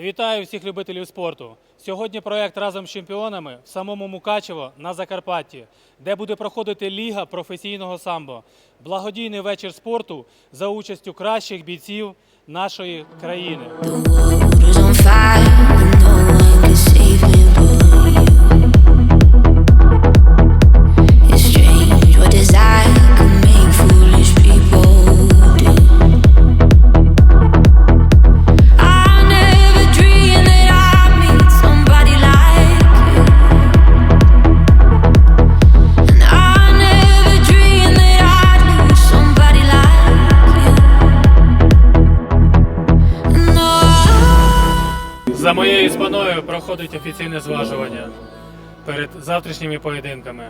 Вітаю всіх любителів спорту. Сьогодні проект разом з чемпіонами в самому Мукачево на Закарпатті, де буде проходити Ліга професійного самбо. Благодійний вечір спорту за участю кращих бійців нашої країни. Проходить офіційне зважування перед завтрашніми поєдинками.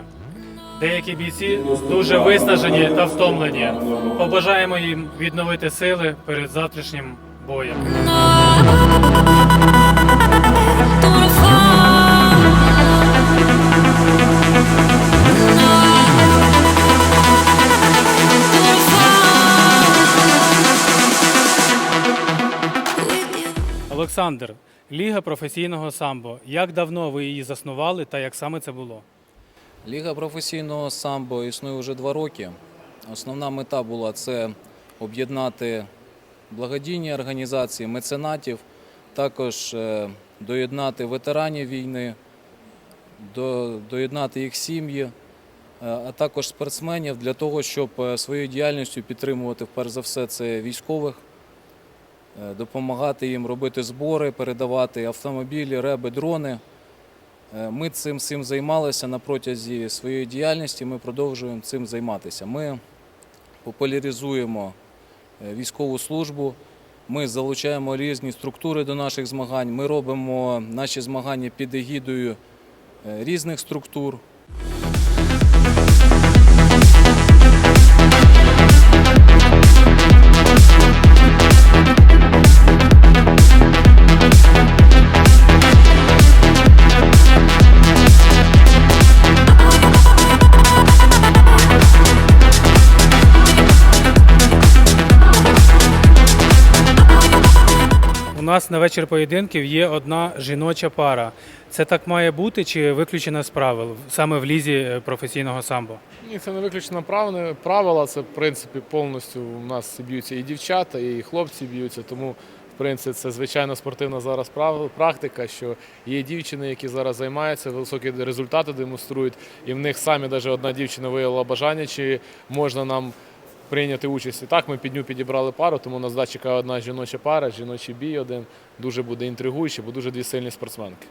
Деякі бійці дуже виснажені та втомлені. Побажаємо їм відновити сили перед завтрашнім боєм. Олександр, Ліга професійного самбо. Як давно ви її заснували та як саме це було? Ліга професійного самбо існує вже два роки. Основна мета була це об'єднати благодійні організації, меценатів, також е, доєднати ветеранів війни, доєднати їх сім'ї, е, а також спортсменів для того, щоб е, своєю діяльністю підтримувати перш за все це військових, допомагати їм робити збори, передавати автомобілі, реби, дрони. Е, Ми цим всім займалися на протязі своєї діяльності. Ми продовжуємо цим займатися. Ми популяризуємо е, військову службу. Ми залучаємо різні структури до наших змагань. Ми робимо наші змагання під егідою е, різних структур. Нас на вечір поєдинків є одна жіноча пара. Це так має бути чи виключено з правил саме в лізі е, професійного самбо? Ні, це не виключно правне правила. Це в принципі повністю у нас б'ються і дівчата, і хлопці б'ються. Тому в принципі це звичайно спортивна зараз практика, що є дівчини, які зараз займаються, високі результати демонструють, і в них самі навіть одна дівчина виявила бажання, чи можна нам. Прийняти участь і так. Ми під ню підібрали пару, тому нас да, чекає одна жіноча пара, жіночий бій один. Дуже буде інтригуючий, бо дуже дві сильні спортсменки.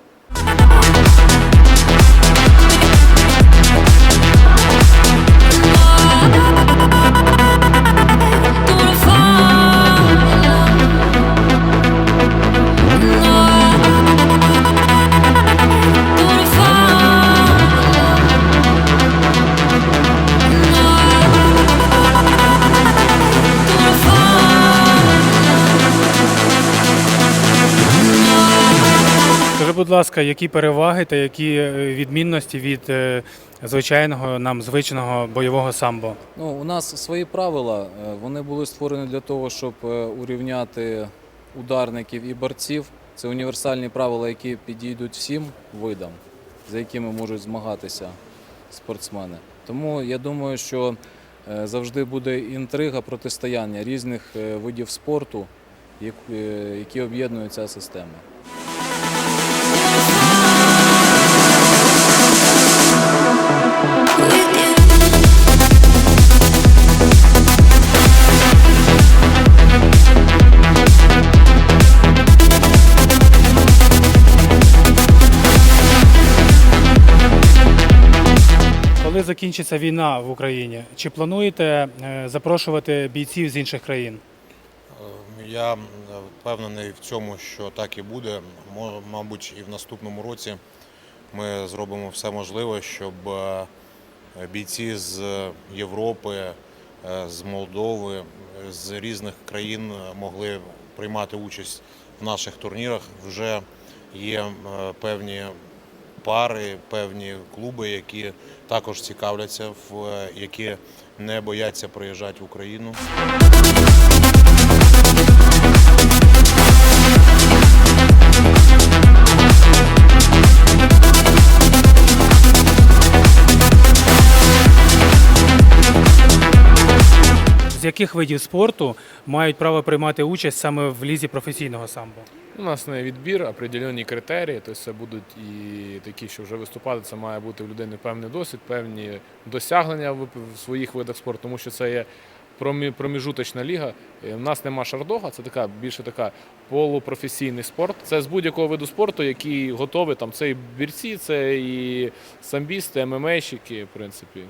Будь ласка, які переваги та які е, відмінності від е, звичайного нам звичного бойового самбо? Ну, у нас свої правила. е, Вони були створені для того, щоб урівняти ударників і борців. Це універсальні правила, які підійдуть всім видам, за якими можуть змагатися спортсмени. Тому я думаю, що завжди буде інтрига протистояння різних видів спорту, які об'єднує ця система. Закінчиться війна в Україні, чи плануєте е, запрошувати бійців з інших країн? Е, Я впевнений в цьому, що так і буде. Мабуть, і в наступному році ми зробимо все можливе, щоб е, бійці з Європи, з Молдови, з різних країн могли приймати участь в наших турнірах. Вже є певні пари, певні клуби, які також цікавляться, в які не бояться приїжджати в Україну. Яких видів спорту мають право приймати участь саме в лізі професійного самбо? У нас не відбір, определені критерії. Тобто це будуть і такі, що вже виступати, це має бути в людини певний досвід, певні досягнення в своїх видах спорту, тому що це є проміжуточна ліга. У нас нема шардога, це така більше така полупрофесійний спорт. Це з будь-якого виду спорту, який готовий. Там це і бірці, це і самбісти, ММАщики, в принципі.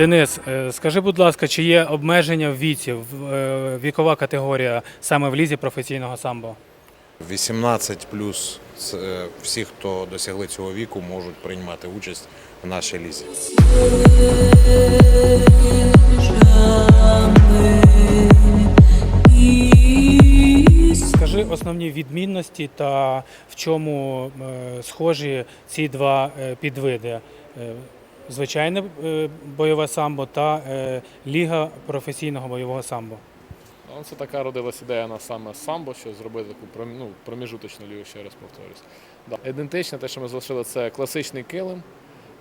Денис, е, скажи, будь ласка, чи є обмеження в віці, е, вікова категорія саме в лізі професійного самбо? 18 плюс всі, хто досягли цього віку, можуть приймати участь в нашій лізі. Скажи основні відмінності та в чому е, схожі ці два е, підвиди: Е, звичайне е, бойове самбо та е, ліга професійного бойового самбо. Ну, Це така родилась ідея на саме самбо, що зробити таку ну, проміжуточну лігу, ще раз повторюсь. Да. Ідентичне, те, що ми залишили, це класичний килим,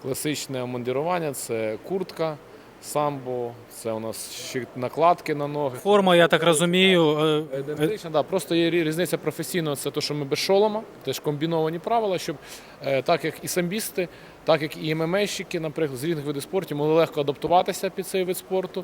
класичне обмундірування, це куртка, самбо, це у нас ще накладки на ноги. Форма, я так розумію, е, е, да. Просто є різниця професійного, це те, що ми без шолома, теж комбіновані правила, щоб так як і самбісти, так як і ММАщики, наприклад, з різних видів спорту, могли легко адаптуватися під цей вид спорту.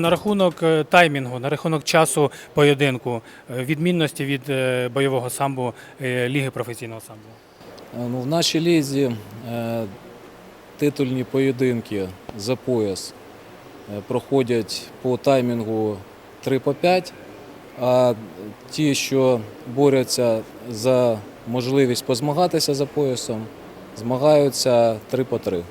На рахунок е, таймінгу, на рахунок часу поєдинку, е, відмінності від е, бойового самбо е, ліги професійного самбо. Е, Ну, в нашій лізі титульні поєдинки за пояс проходять по таймінгу 3 по 5, а ті, що борються за можливість позмагатися за поясом, змагаються 3 по 3.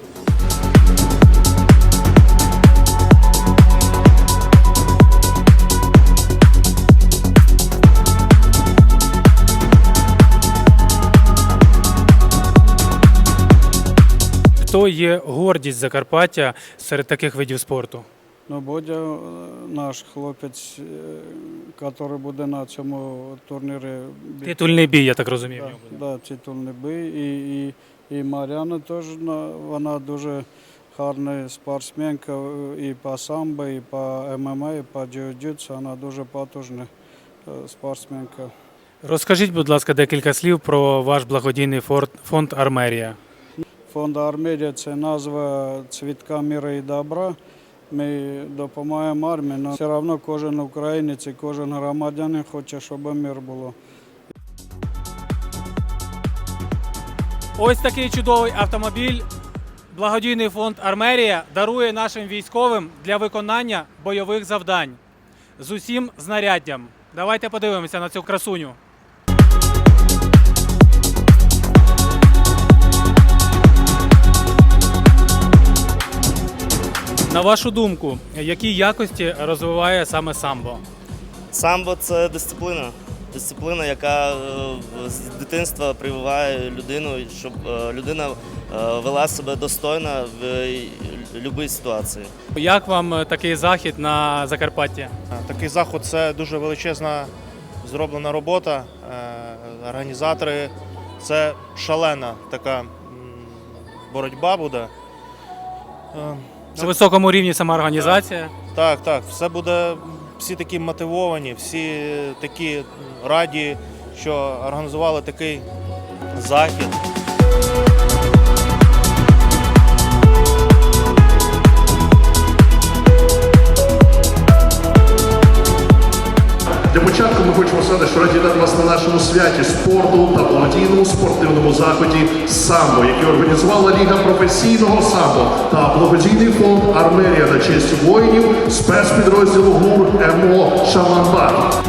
Хто є гордість Закарпаття серед таких видів спорту? Ну, Бодя, е, наш хлопець, е, який буде на цьому турнірі. Титульний бій, я так розумію. в Да, да, титульний бій. І, і, і Мар'яна теж вона дуже гарна спортсменка е, і по самбо, і по ММА, і по джиу-джитсу. Вона дуже потужна е, спортсменка. Розкажіть, будь ласка, декілька слів про ваш благодійний фонд Армерія. Фонд Армедія це назва цвітка міра і добра. Ми допомагаємо армії, але все одно кожен українець і кожен громадянин хоче, щоб мир було. Ось такий чудовий автомобіль. Благодійний фонд Армерія дарує нашим військовим для виконання бойових завдань з усім знаряддям. Давайте подивимося на цю красуню. На вашу думку, які якості розвиває саме самбо? Самбо це дисципліна. Дисципліна, яка е, з дитинства прививає людину, щоб е, людина е, вела себе достойно в будь-якій ситуації. Як вам такий захід на Закарпатті? Такий заход це дуже величезна зроблена робота. Організатори це шалена така боротьба буде. На високому рівні сама організація. Так, так, все буде всі такі мотивовані, всі такі раді, що організували такий захід. Початку ми хочемо сказати, що раді вас на нашому святі спорту та благодійному спортивному заході самбо, який організувала Ліга професійного самбо та благодійний фонд Армерія на честь воїнів спецпідрозділу ГУР МО Шаманбат.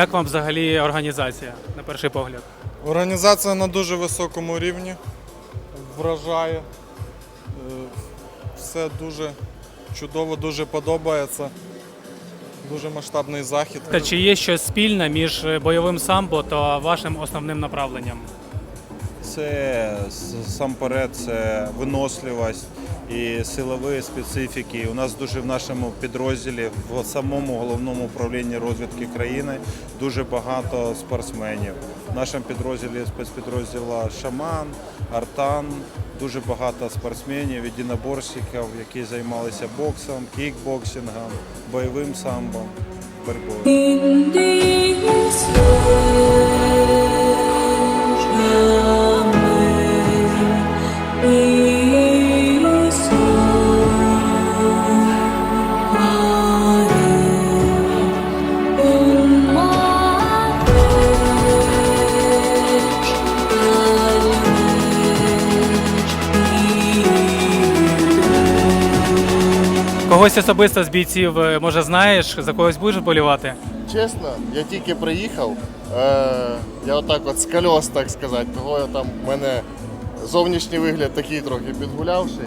Як вам взагалі організація на перший погляд? Організація на дуже високому рівні, вражає. Е, Все дуже чудово, дуже подобається. Дуже масштабний захід. Та чи є щось спільне між бойовим самбо та вашим основним направленням? Це сам перед, це виносливість і силові специфіки. У нас дуже в нашому підрозділі, в самому головному управлінні розвідки країни, дуже багато спортсменів. В нашому підрозділі спецпідрозділа Шаман, Артан, дуже багато спортсменів, єдиноборщиків, які займалися боксом, кікбоксингом, бойовим самбом, боротьбою. Когось особисто з бійців, е, може, знаєш, за когось будеш болівати? Чесно, я тільки приїхав, е, я отак от з кольос, так сказати, того я там в мене зовнішній вигляд такий трохи підгулявший.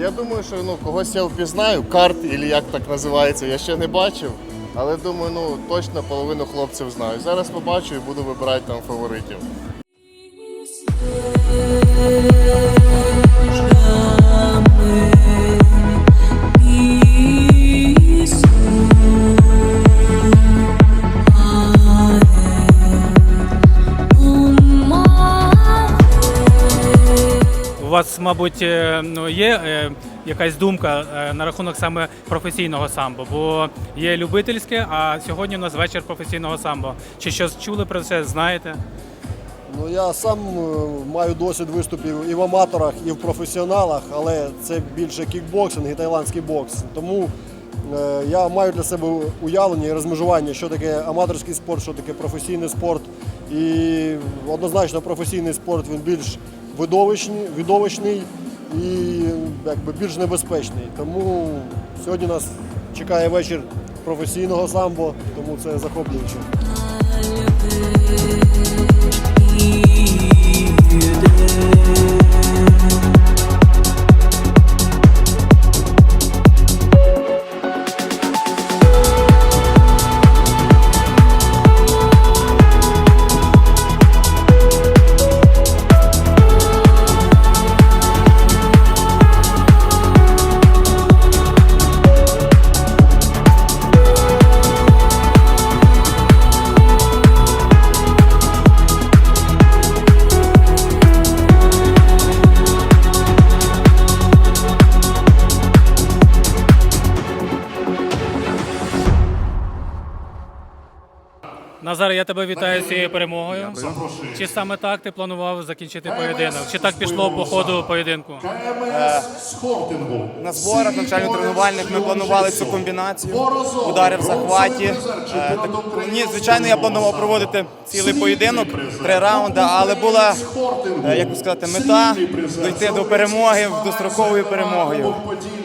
Я думаю, що ну, когось я впізнаю, карт, або як так називається, я ще не бачив. Але думаю, ну точно половину хлопців знаю. Зараз побачу і буду вибирати там фаворитів. Вас, мабуть, е, ну, є е, якась думка е, на рахунок саме професійного самбо, бо є любительське, а сьогодні у нас вечір професійного самбо. Чи щось чули про це, знаєте? Ну я сам маю досвід виступів і в аматорах, і в професіоналах, але це більше кікбоксинг і тайландський бокс. Тому я маю для себе уявлення і розмежування, що таке аматорський спорт, що таке професійний спорт. І однозначно професійний спорт він більш видовищний, видовищний і якби, більш небезпечний. Тому сьогодні нас чекає вечір професійного самбо, тому це захоплююче. Назар, я тебе вітаю з цією перемогою. Чи саме так ти планував закінчити поєдинок? Чи так пішло по ходу поєдинку? На зборах навчально-тренувальних ми планували цю комбінацію. Удари в захваті. Е, ні, звичайно, я планував проводити цілий поєдинок, три раунди, але була е, як би сказати, мета дойти до перемоги, дострокової перемогою.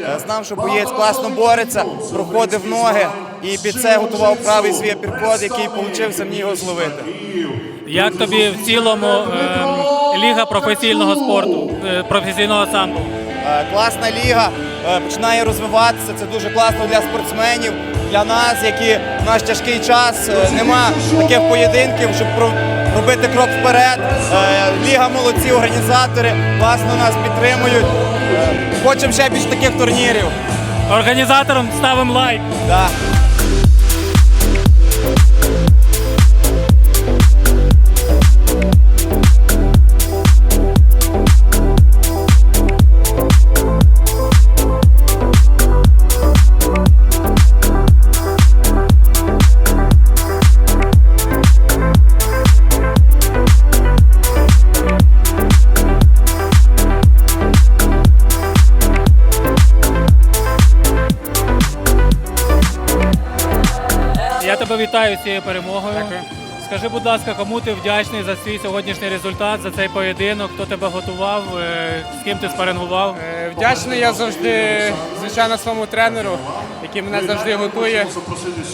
Е, Знав, що боєць класно бореться, проходив ноги і під це готував правий свій апіркот, який вийшов мені його зловити. Як тобі в цілому ем, ліга професійного спорту, е, професійного самбо? Е, Класна ліга е, починає розвиватися. Це дуже класно для спортсменів, для нас, які в наш тяжкий час е, нема таких поєдинків, щоб про- робити крок вперед. Е, Ліга молодці, організатори класно нас підтримують. Е, Хочемо ще більш таких турнірів. Організаторам ставимо лайк. Да. Вітаю з цією перемогою. Скажи, будь ласка, кому ти вдячний за свій сьогоднішній результат, за цей поєдинок, хто тебе готував, е, з ким ти спарингував? Е, Вдячний я завжди, звичайно, своєму тренеру, який мене завжди готує,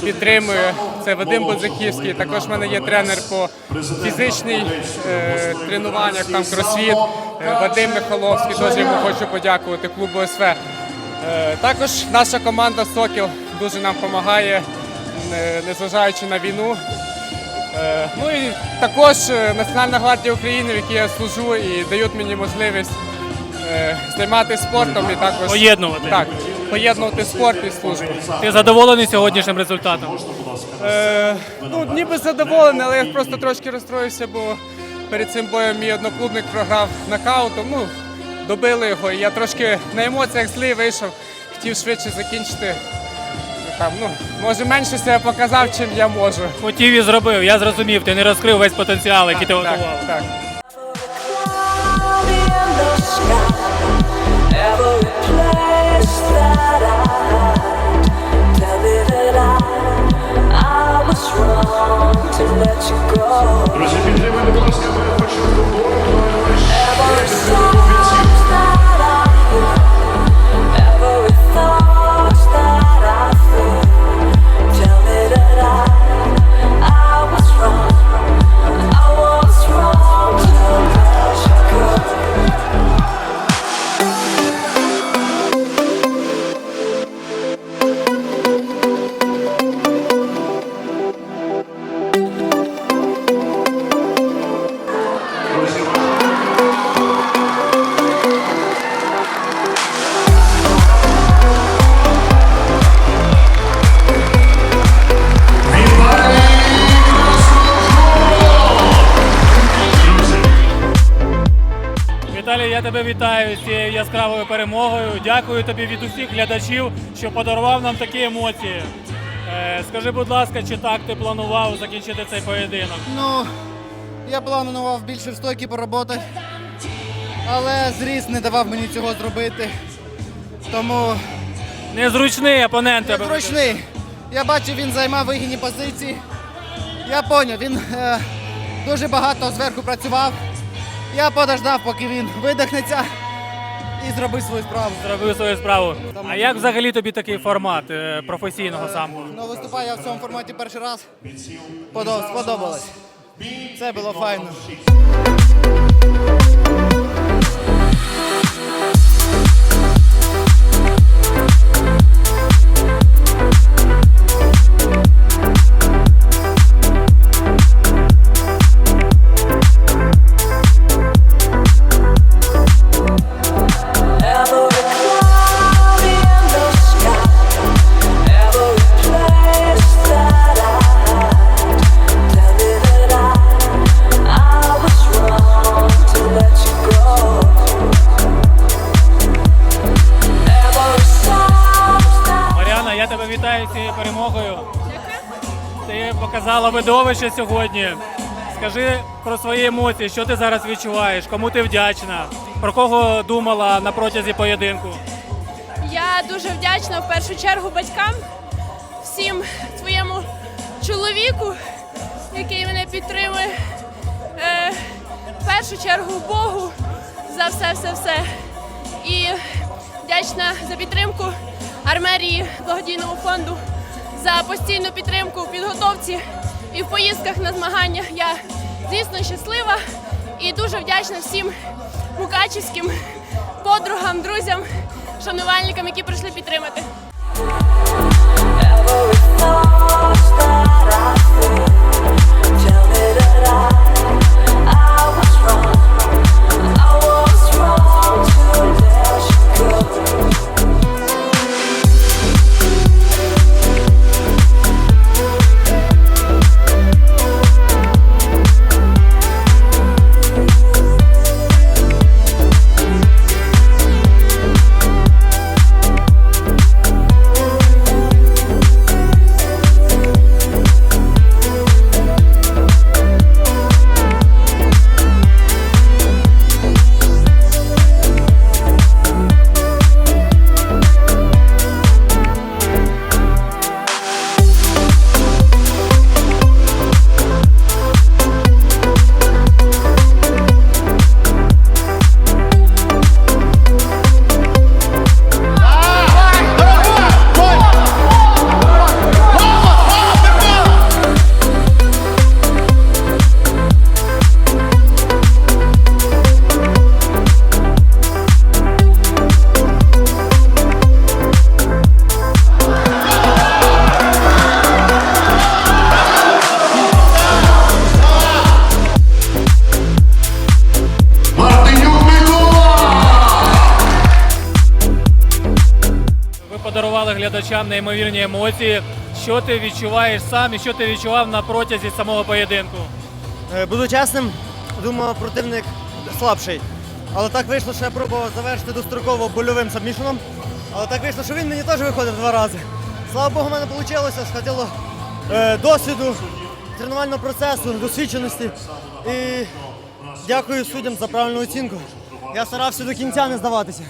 підтримує. Це Вадим Будзаківський. Також в мене є тренер по фізичній е, тренуваннях, там кросфіт, Вадим Михайловський. Теж йому хочу подякувати клубу СВ. Також наша команда Сокіл дуже нам допомагає, незважаючи на війну. Е, Ну і також е, Національна гвардія України, в якій я служу, і дають мені можливість е, займатися спортом і також Поєднувати. Так, поєднувати спорт і службу. Ти задоволений сьогоднішнім результатом? Е, ну, ніби задоволений, але я просто трошки розстроївся, бо перед цим боєм мій одноклубник програв нокаутом. Ну, добили його. І я трошки на емоціях злий вийшов, хотів швидше закінчити. Там, ну, може, менше себе показав, чим я можу. Хотів і зробив, я зрозумів, ти не розкрив весь потенціал, який ти Так, готував. так. Cloudy in the sky. Every place that яскравою перемогою. Дякую тобі від усіх глядачів, що подарував нам такі емоції. Е, Скажи, будь ласка, чи так ти планував закінчити цей поєдинок? Ну, я планував більше в стойки поработати, але зріст не давав мені цього зробити. Тому Незручний опонент незручний. Я бачив, він займав вигідні позиції. Я зрозумів, він е, дуже багато зверху працював. Я подождав, поки він видихнеться і зробив свою справу. Зробив свою справу. А як взагалі тобі такий формат е, професійного самбо? Ну, виступаю я в цьому форматі перший раз. Подоб- Сподобалось. Це було файно. Показала видовище сьогодні. Скажи про свої емоції, що ти зараз відчуваєш, кому ти вдячна, про кого думала на протязі поєдинку. Я дуже вдячна в першу чергу батькам, всім своєму чоловіку, який мене підтримує. Е, в першу чергу Богу за все, все, все. І вдячна за підтримку армерії благодійному фонду за постійну підтримку в підготовці і в поїздках на змагання. Я звісно щаслива і дуже вдячна всім мукачівським подругам, друзям, шанувальникам, які прийшли підтримати. Неймовірні емоції. Що ти відчуваєш сам і що ти відчував на протязі самого поєдинку? Е, Буду чесним, думав, противник слабший. Але так вийшло, що я пробував завершити достроково больовим сабмішеном. Але так вийшло, що він мені теж виходив два рази. Слава Богу, в мене вийшло, схватило е, досвіду, тренувального процесу, досвідченості. І дякую суддям за правильну оцінку. Я старався до кінця не здаватися.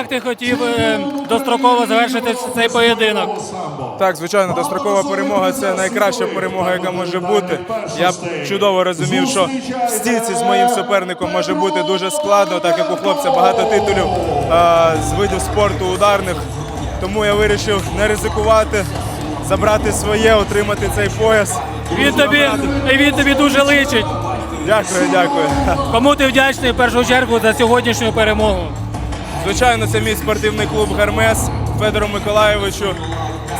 Так ти хотів е, достроково завершити цей поєдинок? Так, звичайно, дострокова перемога це найкраща перемога, яка може бути. Я чудово розумів, що в стійці з моїм суперником може бути дуже складно, так як у хлопця багато титулів а, з видів спорту ударних. Тому я вирішив не ризикувати, забрати своє, отримати цей пояс. Він тобі, він тобі дуже личить. Дякую, дякую. Кому ти вдячний в першу чергу за сьогоднішню перемогу? Звичайно, це мій спортивний клуб Гермес Федору Миколаєвичу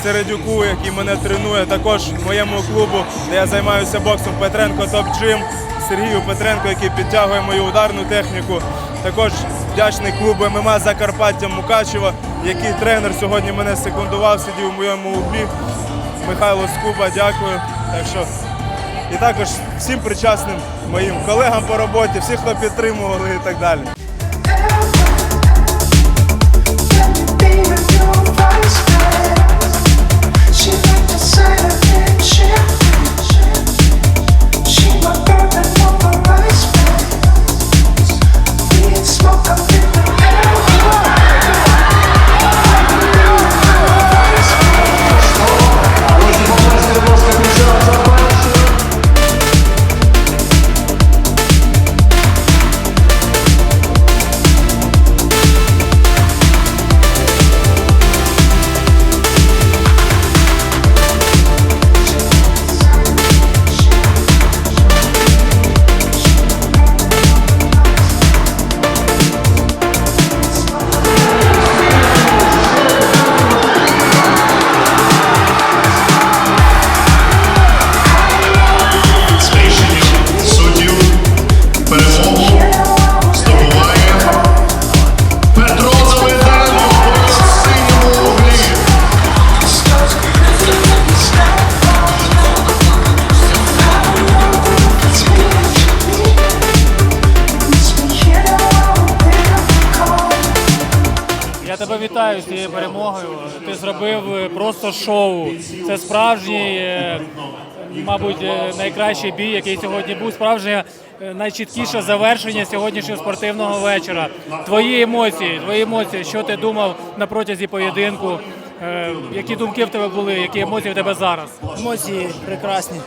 Середюку, який мене тренує. Також моєму клубу, де я займаюся боксом Петренко Топ Джим, Сергію Петренко, який підтягує мою ударну техніку. Також вдячний клубу ММА Закарпаття Мукачева, який тренер сьогодні мене секундував, сидів у моєму углі. Михайло Скуба, дякую. Так що і також всім причасним моїм колегам по роботі, всіх, хто підтримували і так далі. З цією перемогою. Ти зробив е, просто шоу. Це справжній, е, мабуть, е, найкращий бій, який сьогодні був. Справжнє найчіткіше завершення сьогоднішнього спортивного вечора. Твої емоції, твої емоції, що ти думав на протязі поєдинку? Які думки в тебе були, які емоції в тебе зараз? Емоції прекрасні.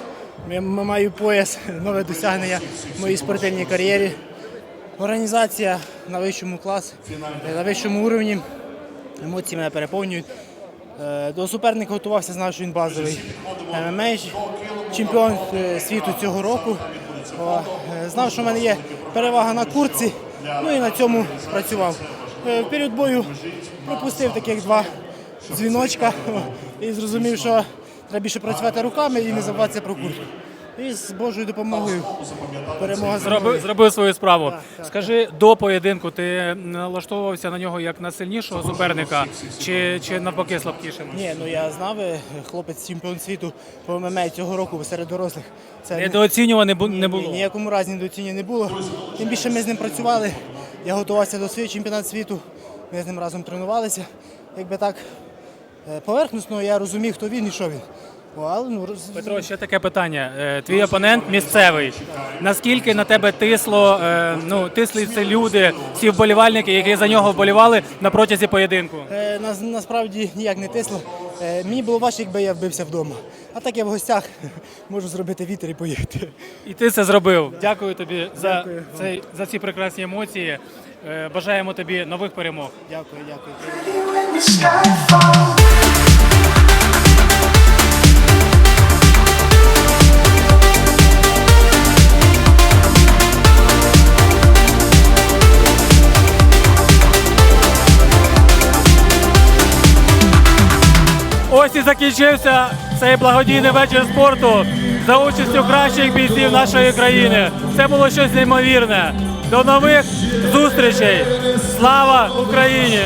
Я маю пояс, нове досягнення в моїй спортивній кар'єрі. Організація на вищому класі, на вищому уровні. Емоції мене переповнюють. Е, До суперника готувався, знав, що він базовий ММА, чемпіон е, світу цього року. Е, Знав, що в мене є перевага на курці, ну і на цьому працював. В період бою пропустив таких два дзвіночка і зрозумів, що треба більше працювати руками і не забуватися про куртку. І з Божою допомогою перемога Зробив, зробив свою справу. Так, так, Скажи, до поєдинку ти налаштовувався на нього як на сильнішого суперника, чи, чи навпаки слабкішим? Ні, ну я знав, е, хлопець чемпіон світу по ММА цього року серед дорослих. Це Недооцінюваний бу- не було. Ні, ніякому разі недооцінювання не було. Тим більше ми з ним працювали. Я готувався до свого чемпіонату світу. Ми з ним разом тренувалися. Якби так е, поверхносно я розумів, хто він і що він. Але, ну, роз- Петро, ще таке питання. Е, Твій опонент місцевий. Наскільки на тебе тисло, е, ну, тисли це люди, всі вболівальники, які за нього вболівали на протязі поєдинку? Е, нас, насправді ніяк не тисло. Е, мені було важче, якби я вбився вдома. А так я в гостях можу зробити вітер і поїхати. І ти це зробив. Дякую тобі за, Дякую. цей, за ці прекрасні емоції. Е, Бажаємо тобі нових перемог. Дякую, дякую. Ось і закінчився цей благодійний вечір спорту за участю кращих бійців нашої країни. Це було щось неймовірне. До нових зустрічей! Слава Україні!